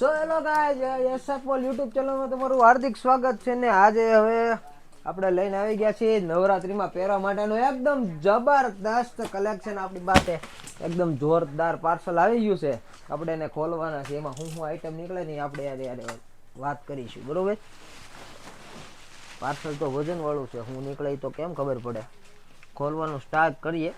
સો hello guys એસએફઓલ YouTube ચેનલમાં તમારું હાર્દિક સ્વાગત છે ને આજે હવે આપણે લઈને આવી ગયા છીએ નવરાત્રીમાં પહેરવા માટેનું એકદમ જબરદસ્ત કલેક્શન આપણી પાસે. એકદમ જોરદાર પાર્સલ આવી ગયું છે. આપણે એને ખોલવાના છે. એમાં શું શું આઈટમ નીકળે ને આપણે યારે વાત કરીશું. બરોબર? પાર્સલ તો વજનવાળું છે. હું નીકળે તો કેમ ખબર પડે? ખોલવાનું સ્ટાર્ટ કરીએ.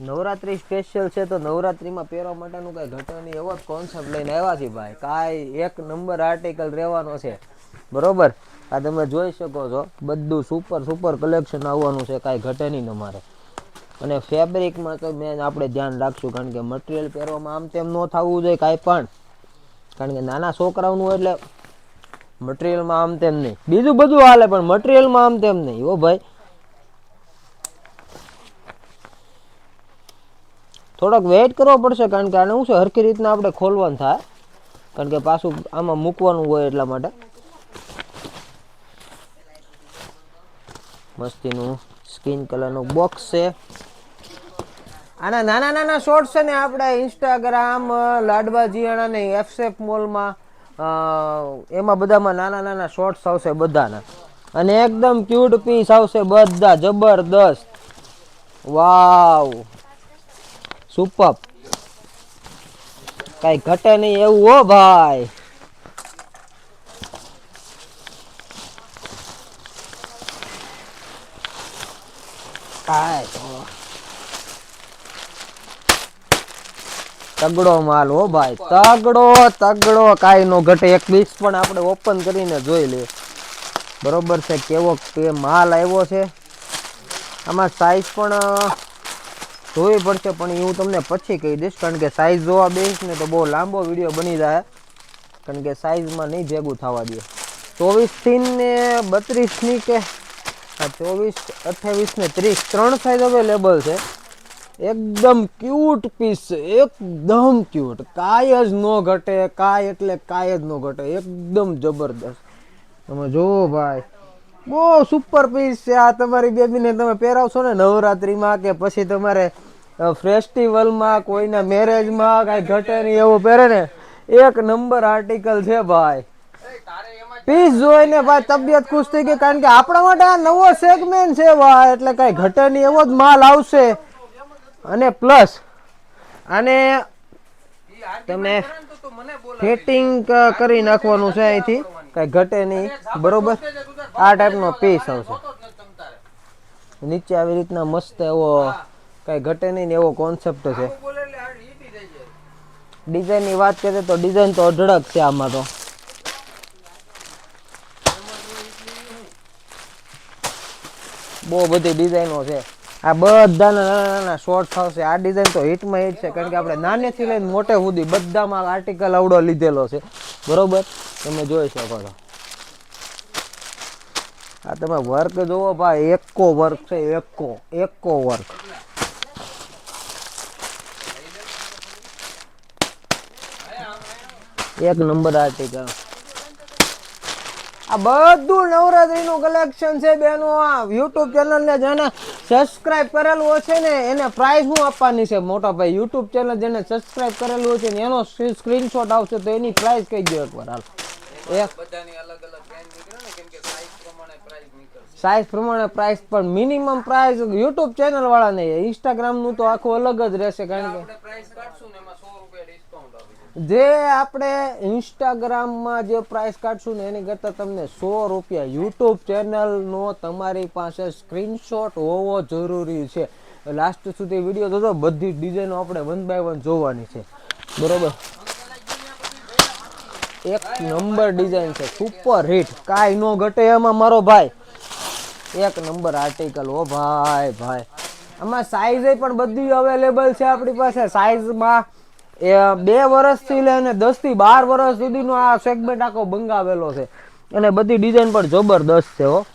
નવરાત્રી સ્પેશિયલ છે તો નવરાત્રીમાં પહેરવા માટેનું કઈ ઘટવાની એવો જ કોન્સેપ્ટ લઈને આવ્યા છે ભાઈ. કાંઈ એક નંબર આર્ટિકલ રહેવાનો છે. બરોબર? આ તમે જોઈ શકો છો. બધું સુપર સુપર કલેક્શન આવવાનું છે. કાંઈ ઘટે નહીં તમારે. અને ફેબ્રિકમાં તો મેન આપણે ધ્યાન રાખશું કારણ કે મટીરિયલ પહેરવામાં આમ તેમ ન થવું જોઈએ કાંઈ પણ. કારણ કે નાના છોકરાઓનું એટલે મટીરિયલમાં આમ તેમ નહીં. બીજું બધું હાલે પણ મટીરિયલમાં આમ તેમ નહીં. ઓ ભાઈ. થોડોક વેઇટ કરવો પડશે કારણ કે આને શું છે, હરખી રીતના આપણે ખોલવાનું થાય. કારણ કે પાછું આમાં મૂકવાનું હોય એટલા માટે. મસ્તીનું સ્કિન કલરનું બોક્સ છે. આના નાના નાના શોર્ટ્સ છે ને આપણે ઇન્સ્ટાગ્રામ લાડવાજી ને એફસેફ મોલમાં એમાં બધામાં નાના નાના શોર્ટ્સ આવશે બધાના. અને એકદમ ક્યુટ પીસ આવશે બધા, જબરદસ્ત. વાવ. સુપર. કઈ ઘટે નહીં એવું હો ભાઈ. તગડો માલ હો ભાઈ. તગડો તગડો કાઈ નો ઘટે. એક પીસ પણ આપણે ઓપન કરીને જોઈ લઈએ. બરોબર છે કેવો કે માલ આવ્યો છે. આમાં સાઈઝ પણ જોવી પડશે, પણ એ હું તમને પછી કહી દઈશ, કારણ કે સાઈઝ જોવા બેસ ને તો બહુ લાંબો વીડિયો બની જાય. કારણ કે સાઈઝમાં નહીં ભેગું થવા દે. ચોવીસથી ને બત્રીસની કે, હા, ચોવીસ, અઠ્યાવીસ ને ત્રીસ, ત્રણ સાઈઝ અવેલેબલ છે. એકદમ ક્યુટ પીસ છે, એકદમ ક્યુટ કાંઈ જ ન ઘટે, કાંઈ એટલે કાંઈ જ ન ઘટે. એકદમ જબરદસ્ત. તમે જુઓ ભાઈ, બહુ સુપર પીસ છે આ તમારી બેબીને તમે પહેરાવશો ને નવરાત્રિમાં કે પછી તમારે ફેસ્ટિવલમાં કોઈના મેરેજમાં કાંઈ ઘટે નહીં એવું પહેરે ને, એક નંબર આર્ટિકલ છે ભાઈ. પીસ જોઈને ભાઈ તબિયત ખુશ થઈ ગઈ, કારણ કે આપણા માટે આ નવો સેગમેન્ટ છે ભાઈ, એટલે કાંઈ ઘટે નહીં એવો જ માલ આવશે. અને પ્લસ આને તમે ફિટિંગ કરી નાખવાનું છે અહીંથી, કઈ ઘટે નહીં, બરોબર? આ ટાઈપનો પીસ આવશે. નીચે આવી રીતના મસ્ત એવો કઈ ઘટે નહીં ને એવો કોન્સેપ્ટ છે. ડિઝાઇનની વાત કરીએ તો ડિઝાઇન તો અઢળક છે આમાં તો. બહુ બધી ડિઝાઇનો છે. આ બધા નાના નાના શોર્ટ થશે આ ડિઝાઇન તો હિટમાં હિટ છે કારણ કે આપણે નાનેથી લઈને મોટે સુધી બધામાં આર્ટિકલ આવડો લીધેલો છે. બરોબર? તમે જોઈ શકો છો. આ તમે વર્ક જોવો ભાઈ એકો વર્ક છે એકો. એકો વર્ક એક નંબર આર્ટિકલ આ બધું નવરાત્રીનું કલેક્શન છે બેનો. આ યુટ્યુબ ચેનલને જેને સબસ્ક્રાઇબ કરેલું હશે ને એને પ્રાઇઝ હું આપવાની છે મોટા ભાઈ. યુટ્યુબ ચેનલ જેને સબસ્ક્રાઇબ કરેલું હશે ને એનો સ્ક્રીનશોટ આવશે તો એની પ્રાઇઝ કહી દો એકવાર હાલ. એક સાઈઝ પ્રમાણે પ્રાઇસ પણ મિનિમમ પ્રાઇસ યુટ્યુબ ચેનલ વાળા નહીં ઇન્સ્ટાગ્રામનું તો આખું અલગ જ રહેશે કારણ કે જે આપણે ઇન્સ્ટાગ્રામમાં જે પ્રાઇસ કાઢશું ને એની કરતાં તમને સો રૂપિયા યુટ્યુબ ચેનલનો તમારી પાસે સ્ક્રીનશોટ હોવો જરૂરી છે. લાસ્ટ સુધી વીડિયો જોજો, બધી ડિઝાઇનો આપણે વન બાય વન જોવાની છે. બરોબર? એક નંબર ડિઝાઇન છે સુપર હિટ કાંઈ નો ઘટે એમાં મારો ભાઈ. એક નંબર આર્ટિકલ ઓ ભાઈ ભાઈ. આમાં સાઈઝ પણ બધી અવેલેબલ છે આપણી પાસે. સાઈઝમાં એ બે વર્ષથી લઈને દસથી બાર વર્ષ સુધીનો આ સેગમેન્ટ આખો બંગાવેલો છે. અને બધી ડિઝાઇન પણ જબરદસ્ત છે હો.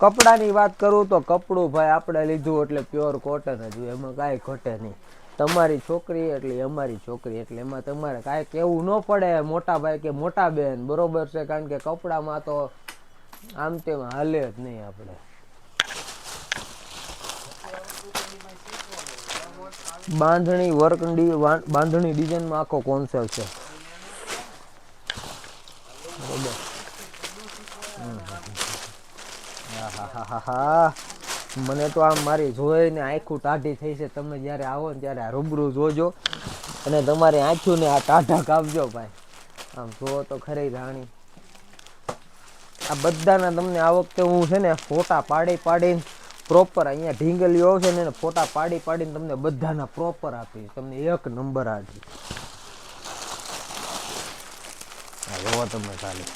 કપડાની વાત કરું તો કપડું ભાઈ આપણે લીધું એટલે પ્યોર કોટન જ એમાં કાંઈ ઘટે નહીં. તમારી છોકરી એટલે અમારી છોકરી એટલે એમાં તમારે કાંઈ કહેવું ન પડે મોટા ભાઈ કે મોટા બેન. બરોબર છે? કારણ કે કપડામાં તો આમ તેમ હાલે જ નહીં આપણે. બાંધણી વર્ક બાંધણી ડિઝાઇનમાં આખો કોન્સેપ્ટ છે. બરોબર. મને તો આમ મારી જોઈને આખું ટાઢી થઈ છે. તમે જ્યારે આવો ને ત્યારે રૂબરૂ જોજો અને તમારી આંખું ને આ ટાઢા કાપજો ભાઈ. આમ જુઓ તો ખરી રાણી. આ બધાના તમને આ વખતે હું છે ને ફોટા પાડી પાડીને પ્રોપર અહીંયા ઢીંગલીઓ આવશે ને ફોટા પાડી પાડીને તમને બધાના પ્રોપર આપીશ. તમને એક નંબર આપી આ જોવો તમે ખાલી.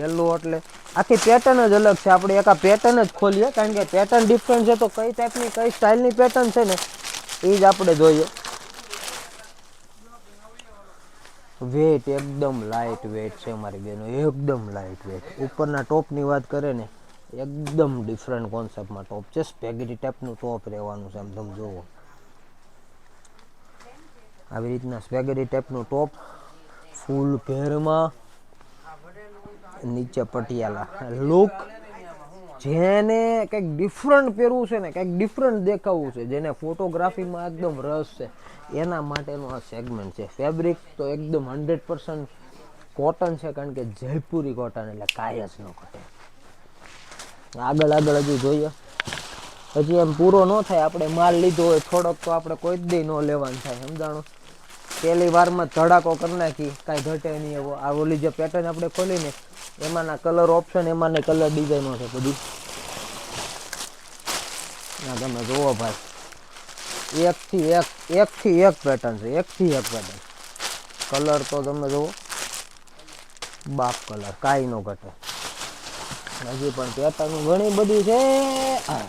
યલો એટલે આખી પેટર્ન જ અલગ છે. આપણે એક પેટર્ન જ ખોલીએ, કારણ કે પેટર્ન ડિફરન્ટ છે, તો કઈ ટાઈપની કઈ સ્ટાઇલની પેટર્ન છે ને એ જ આપણે જોઈએ. વેટ એકદમ લાઇટ વેટ છે, મારી બેનો એકદમ લાઇટ વેટ ઉપરના ટોપની વાત કરે ને એકદમ ડિફરન્ટ કોન્સેપ્ટમાં ટોપ છે. સ્પેગેટી ટાઈપનું ટોપ રહેવાનું છે, આમ તમે જુઓ. આવી રીતના સ્પેગેટી ટાઈપનું ટોપ ફૂલ ભેરમાં નીચે પટિયાલા. લુક જેને કંઈક ડિફરન્ટ પહેરવું છે ને, કંઈક ડિફરન્ટ દેખાવું છે, જેને ફોટોગ્રાફીમાં એકદમ રસ છે. એના માટેનું આ સેગમેન્ટ છે. ફેબ્રિક તો એકદમ હંડ્રેડ પર્સન્ટ કોટન છે, કારણ કે જયપુરી કોટન એટલે કાય જ ન ઘટે આગળ આગળ હજી જોઈએ. હજી એમ પૂરો ન થાય, આપણે માલ લીધો હોય થોડોક તો આપણે કોઈ જ ન લેવાનું થાય, સમજાણો? પહેલી વારમાં ધડાકો કરી નાખી, કાંઈ ઘટે નહીં એવો. આ ઓલી જે પેટર્ન આપણે ખોલીને એમાંના કલર ઓપ્શન એમાંને કલર ડિઝાઇનો છે બધી. ના તમે જુઓ ભાઈ. એકથી એક એકથી એક પેટર્ન છે, એકથી એક પેટર્ન કલર તો તમે જુઓ. બાપ કલર કાંઈ ન ઘટે. હજી પણ પેટર્ન ઘણી બધી છે.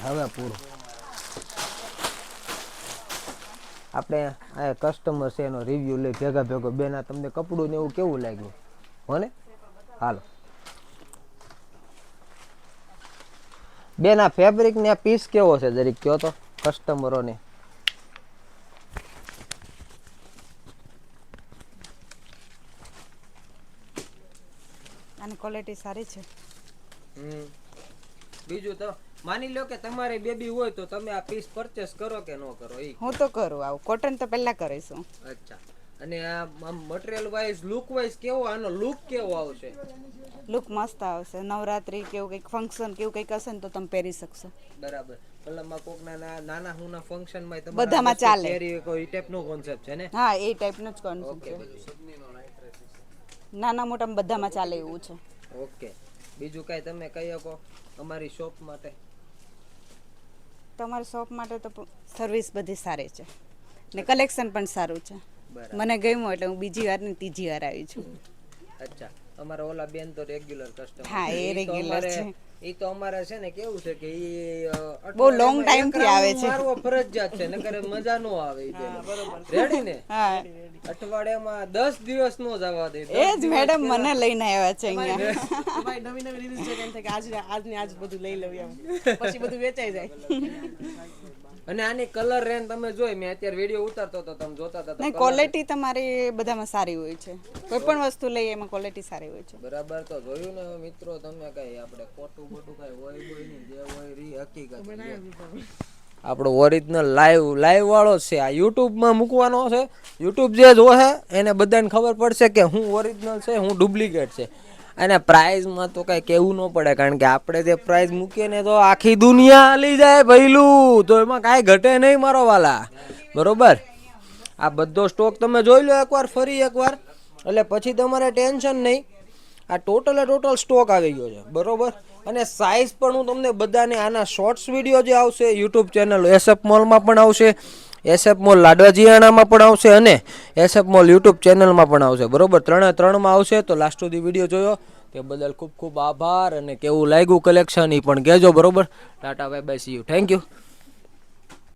હવે પૂરું. આપણે આ કસ્ટમર છે એનો રિવ્યુ લઈ ભેગા ભેગો બેના તમને કપડું ને એવું કેવું લાગ્યું? હો ને? હાલો. બેન ફેબ્રિક ને પીસ કેવો છે? જરીક કયો તો કસ્ટમરોને આની ક્વોલિટી સારી છે. બીજું તો માની લો કે તમારે બેબી હોય તો તમે આ પીસ પરચેસ કરો કે ન કરો એ હું તો કરું આવું. કોટન તો પહેલા કરીશું અચ્છા. અને આ મટીરિયલ વાઇઝ લુક વાઇઝ કેવો? આનો લુક કેવો આવશે? લુક મસ્ત આવશે. નવરાત્રી કેવું કંઈક ફંક્શન કેવું કંઈક હશે ને તો તમે પહેરી શકશો. બરાબર. મતલબમાં કોક નાના નાના હુના ફંક્શનમાં બધામાં ચાલે. કોઈ ટાઈપ નો કોન્સેપ્ટ છે ને? હા એ ટાઈપનો જ કોન્સેપ્ટ છે. નાના મોટા બધામાં ચાલે એવું છે. ઓકે. બીજું કાંઈ તમે કહી શકો અમારી શોપ માટે. તમારી શોપ માટે તો સર્વિસ બધી સારી છે. ને કલેક્શન પણ સારું છે. મને ગમ્યું એટલે હું બીજી વાર ને ત્રીજી વાર આવી છું. અચ્છા. અમારા ઓલા બેન તો રેગ્યુલર કસ્ટમર હા, એ રેગ્યુલર છે. એ તો અમારે છે ને કેવું છે કે ઈ બહુ લોંગ ટાઈમથી આવે છે. મારો ફરજિયાત છે નકર મજા નો આવે ઈ રેડી ને? હા. અઠવાડિયામાં દસ દિવસ નો જવા દે એ જ મેડમ મને લઈને આવ્યા છે અહીંયા. ભાઈ નવી નવી રીલ્સ છે કે આજ આજને આજ બધું લઈ લઉં એમ. પછી બધું વેચાઈ જાય. અને આની કલર રેન તમે જોઈ મેં અત્યારે વીડિયો ઉતારતો હતો તમે જોતા હતા નહીં ક્વોલિટી તમારી બધામાં સારી હોય છે. કોઈ પણ વસ્તુ લઈએ એમાં ક્વોલિટી સારી હોય છે. બરાબર તો જોયું ને મિત્રો તમે કઈ આપણે ખોટું બોટું કઈ હોય બોય નહીં જે હોય રી હકીકત આપણો ઓરિજિનલ લાઈવ લાઈવ વાળો છે આ યુટ્યુબમાં મૂકવાનો છે. યુટ્યુબ જે જોશે એને બધાને ખબર પડશે કે હું ઓરિજિનલ છે હું ડુપ્લિકેટ છે. અને પ્રાઇઝમાં તો કાંઈ કહેવું ન પડે, કારણ કે આપણે જે પ્રાઇઝ મૂકીએ ને તો આખી દુનિયા હાલી જાય ભૈલું. તો એમાં કાંઈ ઘટે નહીં મારો વાલા. બરોબર? આ બધો સ્ટોક તમે જોઈ લો એકવાર, ફરી એકવાર. એટલે પછી તમારે ટેન્શન નહીં. આ ટોટલે ટોટલ સ્ટોક આવી ગયો છે. બરોબર? અને સાઇઝ પણ હું તમને બધાને આના શોર્ટ્સ વીડિયો જે આવશે યુટ્યુબ ચેનલ એસએફ મોલમાં પણ આવશે. એસએફ મોલ લાડવા જીયાણામાં પણ આવશે અને એસએફ મોલ યુટ્યુબ ચેનલમાં પણ આવશે. બરોબર? ત્રણે ત્રણમાં આવશે તો લાસ્ટ સુધી વીડિયો જોયો. તે બદલ ખૂબ ખૂબ આભાર અને કેવું લાગ્યું કલેક્શન એ પણ કહેજો. બરોબર? Tata bye bye see you thank you